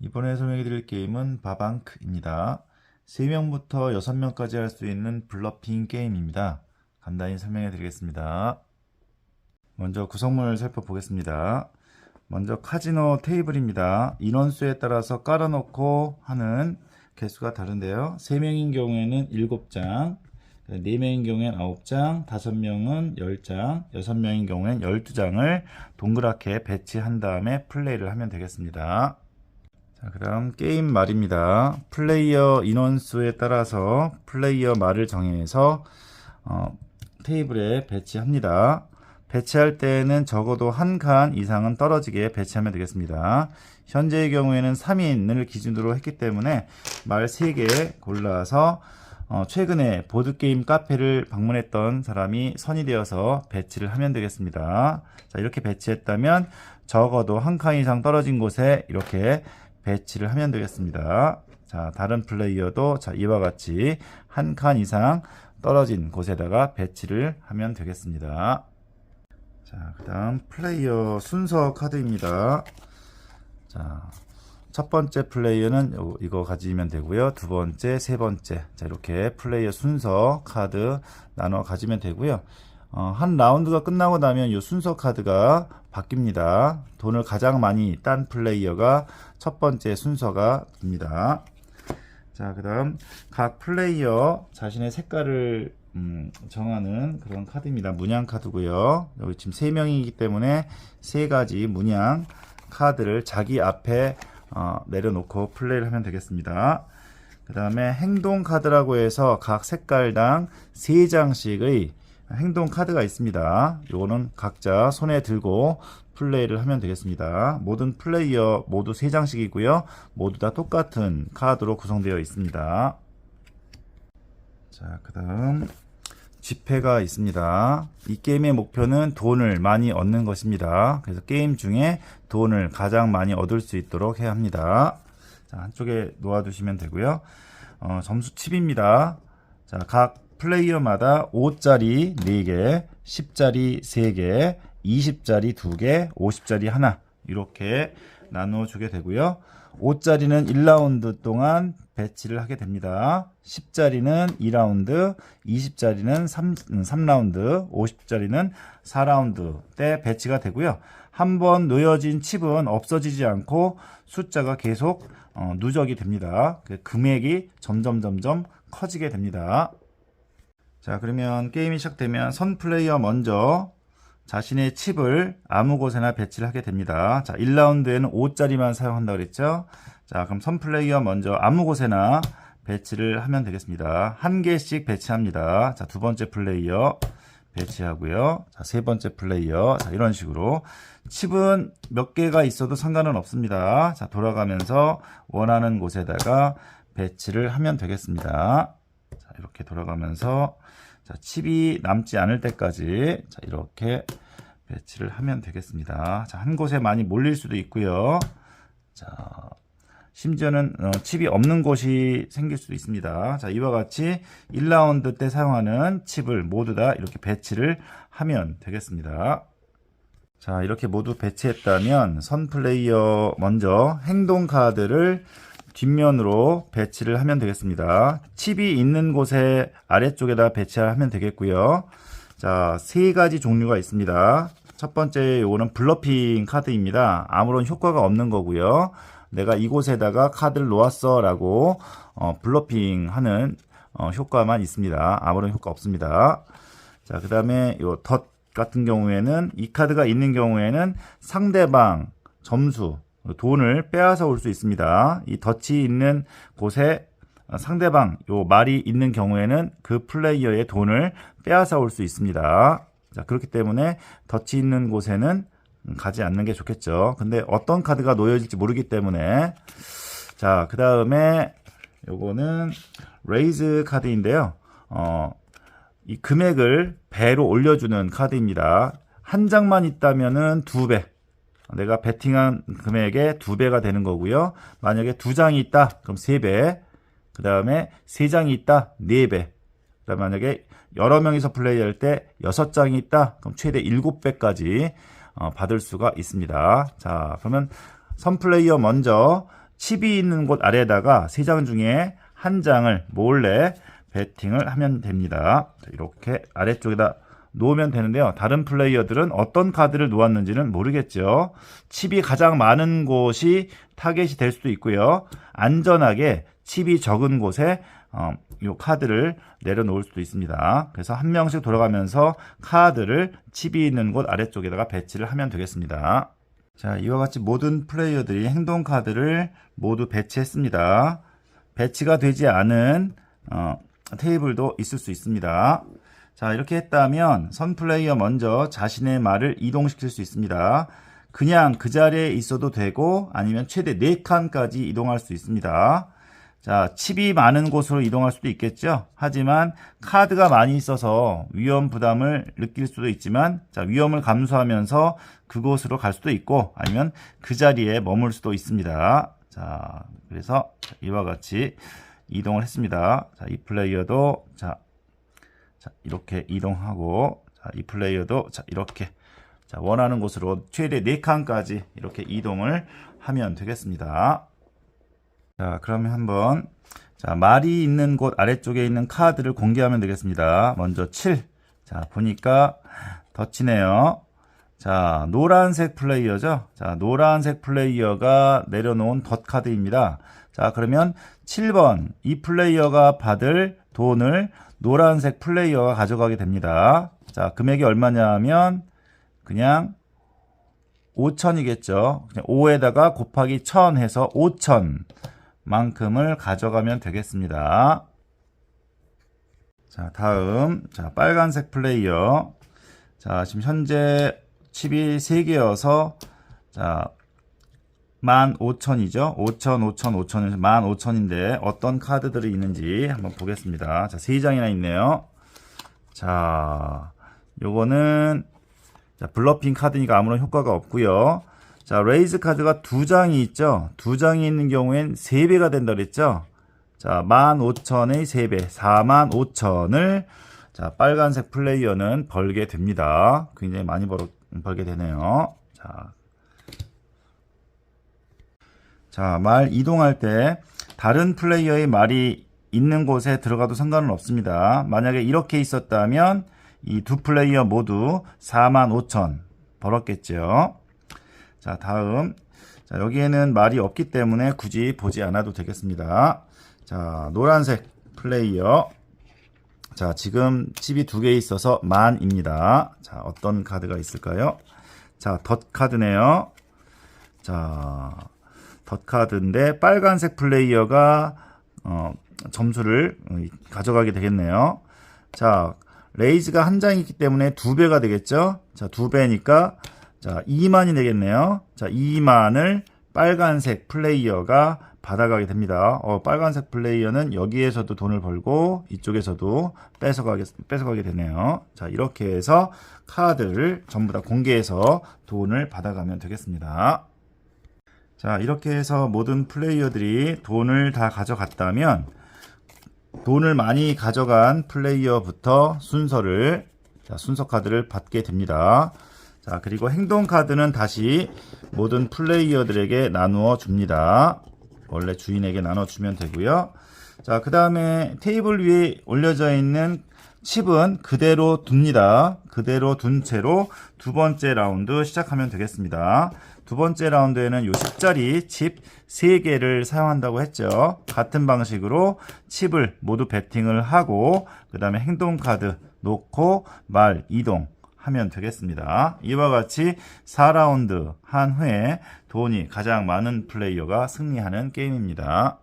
이번에 설명해 드릴 게임은 바방크입니다. 3명부터 6명까지 할 수 있는 블러핑 게임입니다. 간단히 설명해 드리겠습니다. 먼저 구성물을 살펴보겠습니다. 먼저 카지노 테이블입니다. 인원수에 따라서 깔아놓고 하는 개수가 다른데요. 3명인 경우에는 7장, 4명인 경우에는 9장, 5명은 10장, 6명인 경우에는 12장을 동그랗게 배치한 다음에 플레이를 하면 되겠습니다. 자, 그 다음 게임 말입니다. 플레이어 인원수에 따라서 플레이어 말을 정해서 어, 테이블에 배치합니다. 배치할 때는 적어도 한 칸 이상은 떨어지게 배치하면 되겠습니다. 현재의 경우에는 3인을 기준으로 했기 때문에 말 3개 골라서 어, 최근에 보드게임 카페를 방문했던 사람이 선이 되어서 배치를 하면 되겠습니다. 자, 이렇게 배치했다면 적어도 한 칸 이상 떨어진 곳에 이렇게 배치를 하면 되겠습니다. 자, 다른 플레이어도 자, 이와 같이 한 칸 이상 떨어진 곳에다가 배치를 하면 되겠습니다. 자, 그 다음 플레이어 순서 카드입니다. 자, 첫 번째 플레이어는 요- 이거 가지면 되고요. 두 번째, 세 번째. 자, 이렇게 플레이어 순서 카드 나눠 가지면 되고요. 어, 한 라운드가 끝나고 나면 이 순서 카드가 바뀝니다. 돈을 가장 많이 딴 플레이어가 첫 번째 순서가 됩니다. 자, 그 다음, 각 플레이어 자신의 색깔을, 음, 정하는 그런 카드입니다. 문양 카드고요 여기 지금 세명이기 때문에 세 가지 문양 카드를 자기 앞에, 어, 내려놓고 플레이를 하면 되겠습니다. 그 다음에 행동 카드라고 해서 각 색깔당 3장씩의 행동 카드가 있습니다. 요거는 각자 손에 들고 플레이를 하면 되겠습니다. 모든 플레이어 모두 3장씩이고요. 모두 다 똑같은 카드로 구성되어 있습니다. 자, 그 다음 지폐가 있습니다. 이 게임의 목표는 돈을 많이 얻는 것입니다. 그래서 게임 중에 돈을 가장 많이 얻을 수 있도록 해야 합니다. 자, 한쪽에 놓아두시면 되고요. 어, 점수 칩입니다. 자, 각 플레이어마다 5짜리 4개, 10짜리 3개, 20짜리 2개, 50짜리 하나 이렇게 나눠주게 되고요. 5짜리는 1라운드 동안 배치를 하게 됩니다. 10짜리는 2라운드, 20짜리는 3, 3라운드, 50짜리는 4라운드 때 배치가 되고요. 한번 놓여진 칩은 없어지지 않고 숫자가 계속 어, 누적이 됩니다. 그 금액이 점점 점점 커지게 됩니다. 자, 그러면 게임이 시작되면 선 플레이어 먼저 자신의 칩을 아무 곳에나 배치를 하게 됩니다. 자, 1라운드에는 5짜리만 사용한다 그랬죠? 자, 그럼 선 플레이어 먼저 아무 곳에나 배치를 하면 되겠습니다. 한 개씩 배치합니다. 자, 두 번째 플레이어 배치하고요. 자, 세 번째 플레이어. 자, 이런 식으로. 칩은 몇 개가 있어도 상관은 없습니다. 자, 돌아가면서 원하는 곳에다가 배치를 하면 되겠습니다. 자, 이렇게 돌아가면서 자, 칩이 남지 않을 때까지 자, 이렇게 배치를 하면 되겠습니다. 자, 한 곳에 많이 몰릴 수도 있고요. 자, 심지어는 어, 칩이 없는 곳이 생길 수도 있습니다. 자, 이와 같이 1라운드 때 사용하는 칩을 모두 다 이렇게 배치를 하면 되겠습니다. 자, 이렇게 모두 배치했다면 선 플레이어 먼저 행동 카드를 뒷면으로 배치를 하면 되겠습니다. 칩이 있는 곳에 아래쪽에다 배치하면 되겠고요. 자, 세 가지 종류가 있습니다. 첫 번째 요거는 블러핑 카드입니다. 아무런 효과가 없는 거고요. 내가 이곳에다가 카드를 놓았어 라고 어, 블러핑 하는 어, 효과만 있습니다. 아무런 효과 없습니다. 자, 그 다음에 요덧 같은 경우에는 이 카드가 있는 경우에는 상대방 점수, 돈을 빼앗아 올 수 있습니다. 이 덫이 있는 곳에 상대방 요 말이 있는 경우에는 그 플레이어의 돈을 빼앗아 올 수 있습니다. 자, 그렇기 때문에 덫이 있는 곳에는 가지 않는 게 좋겠죠. 근데 어떤 카드가 놓여질지 모르기 때문에 자, 그 다음에 요거는 레이즈 카드인데요. 어, 이 금액을 배로 올려주는 카드입니다. 한 장만 있다면은 두 배. 내가 베팅한 금액의 두 배가 되는 거고요. 만약에 두 장이 있다, 그럼 세 배. 그 다음에 3장이 있다, 4배. 그 다음에 만약에 여러 명이서 플레이할 때 6장이 있다, 그럼 최대 7배까지 어, 받을 수가 있습니다. 자, 그러면 선 플레이어 먼저 칩이 있는 곳 아래에다가 3장 중에 한 장을 몰래 배팅을 하면 됩니다. 자, 이렇게 아래쪽에다 놓으면 되는데요. 다른 플레이어들은 어떤 카드를 놓았는지는 모르겠죠. 칩이 가장 많은 곳이 타겟이 될 수도 있고요. 안전하게 칩이 적은 곳에 어, 이 카드를 내려놓을 수도 있습니다. 그래서 한 명씩 돌아가면서 카드를 칩이 있는 곳 아래쪽에다가 배치를 하면 되겠습니다. 자, 이와 같이 모든 플레이어들이 행동 카드를 모두 배치했습니다. 배치가 되지 않은 어, 테이블도 있을 수 있습니다. 자, 이렇게 했다면 선 플레이어 먼저 자신의 말을 이동시킬 수 있습니다. 그냥 그 자리에 있어도 되고 아니면 최대 4칸까지 이동할 수 있습니다. 자, 칩이 많은 곳으로 이동할 수도 있겠죠. 하지만 카드가 많이 있어서 위험 부담을 느낄 수도 있지만 자, 위험을 감수하면서 그곳으로 갈 수도 있고 아니면 그 자리에 머물 수도 있습니다. 자, 그래서 이와 같이 이동을 했습니다. 자, 이 플레이어도 자, 자, 이렇게 이동하고 자, 이 플레이어도 자, 이렇게 자, 원하는 곳으로 최대 4칸까지 이렇게 이동을 하면 되겠습니다. 자, 그러면 한번 자, 말이 있는 곳 아래쪽에 있는 카드를 공개하면 되겠습니다. 먼저 7. 자, 보니까 덧치네요. 자, 노란색 플레이어죠. 자, 노란색 플레이어가 내려놓은 덧 카드입니다. 자, 그러면 7번 이 플레이어가 받을 돈을 노란색 플레이어가 가져가게 됩니다. 자, 금액이 얼마냐 하면 그냥 5천이겠죠. 그냥 5에다가 곱하기 1000 해서 5천 만큼을 가져가면 되겠습니다. 자, 다음. 자, 빨간색 플레이어. 자, 지금 현재 칩이 3개여서 자, 15,000이죠. 5,000, 5,000, 5,000에서 15,000인데 어떤 카드들이 있는지 한번 보겠습니다. 자, 3장이나 있네요. 자, 요거는 자, 블러핑 카드니까 아무런 효과가 없고요. 자, 레이즈 카드가 두 장이 있죠. 두 장이 있는 경우엔 3배가 된다 그랬죠. 자, 15,000의 3배, 45,000을 자, 빨간색 플레이어는 벌게 됩니다. 굉장히 많이 벌, 벌게 되네요. 자, 자, 말 이동할 때 다른 플레이어의 말이 있는 곳에 들어가도 상관은 없습니다. 만약에 이렇게 있었다면 이 두 플레이어 모두 45,000 벌었겠죠. 자, 다음. 자, 여기에는 말이 없기 때문에 굳이 보지 않아도 되겠습니다. 자, 노란색 플레이어. 자, 지금 칩이 두 개 있어서 만입니다. 자, 어떤 카드가 있을까요? 자, 덧 카드네요. 자, 덧 카드인데 빨간색 플레이어가 어, 점수를 어, 가져가게 되겠네요. 자, 레이즈가 한 장이 있기 때문에 두 배가 되겠죠? 자, 두 배니까 자, 2만이 되겠네요. 자, 2만을 빨간색 플레이어가 받아가게 됩니다. 어, 빨간색 플레이어는 여기에서도 돈을 벌고 이쪽에서도 뺏어가게, 뺏어가게 되네요. 자, 이렇게 해서 카드를 전부 다 공개해서 돈을 받아가면 되겠습니다. 자, 이렇게 해서 모든 플레이어들이 돈을 다 가져갔다면 돈을 많이 가져간 플레이어부터 순서를 자, 순서 카드를 받게 됩니다. 자, 그리고 행동 카드는 다시 모든 플레이어들에게 나누어 줍니다. 원래 주인에게 나눠주면 되고요. 자, 그 다음에 테이블 위에 올려져 있는 칩은 그대로 둡니다. 그대로 둔 채로 두 번째 라운드 시작하면 되겠습니다. 두 번째 라운드에는 요 10짜리 칩 3개를 사용한다고 했죠. 같은 방식으로 칩을 모두 배팅을 하고 그 다음에 행동 카드 놓고 말 이동 하면 되겠습니다. 이와 같이 4라운드 한 후에 돈이 가장 많은 플레이어가 승리하는 게임입니다.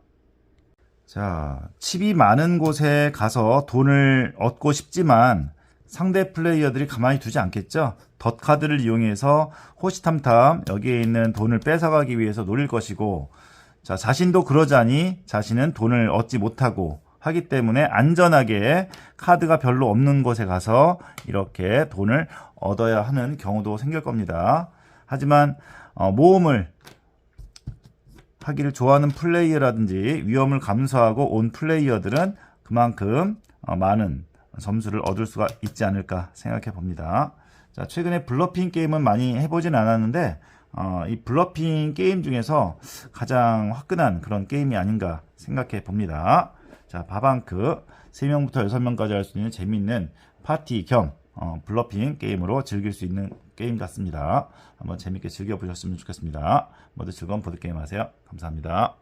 자, 칩이 많은 곳에 가서 돈을 얻고 싶지만 상대 플레이어들이 가만히 두지 않겠죠? 덧 카드를 이용해서 호시탐탐 여기에 있는 돈을 뺏어가기 위해서 노릴 것이고 자, 자신도 그러자니 자신은 돈을 얻지 못하고 하기 때문에 안전하게 카드가 별로 없는 곳에 가서 이렇게 돈을 얻어야 하는 경우도 생길 겁니다. 하지만 어, 모험을 하기를 좋아하는 플레이어라든지 위험을 감수하고 온 플레이어들은 그만큼 어, 많은 점수를 얻을 수가 있지 않을까 생각해 봅니다. 자, 최근에 블러핑 게임은 많이 해보진 않았는데, 어, 이 블러핑 게임 중에서 가장 화끈한 그런 게임이 아닌가 생각해 봅니다. 자, 바방크 3명부터 6명까지 할 수 있는 재밌는 파티 겸 어, 블러핑 게임으로 즐길 수 있는 게임 같습니다. 한번 재밌게 즐겨보셨으면 좋겠습니다. 모두 즐거운 보드게임 하세요. 감사합니다.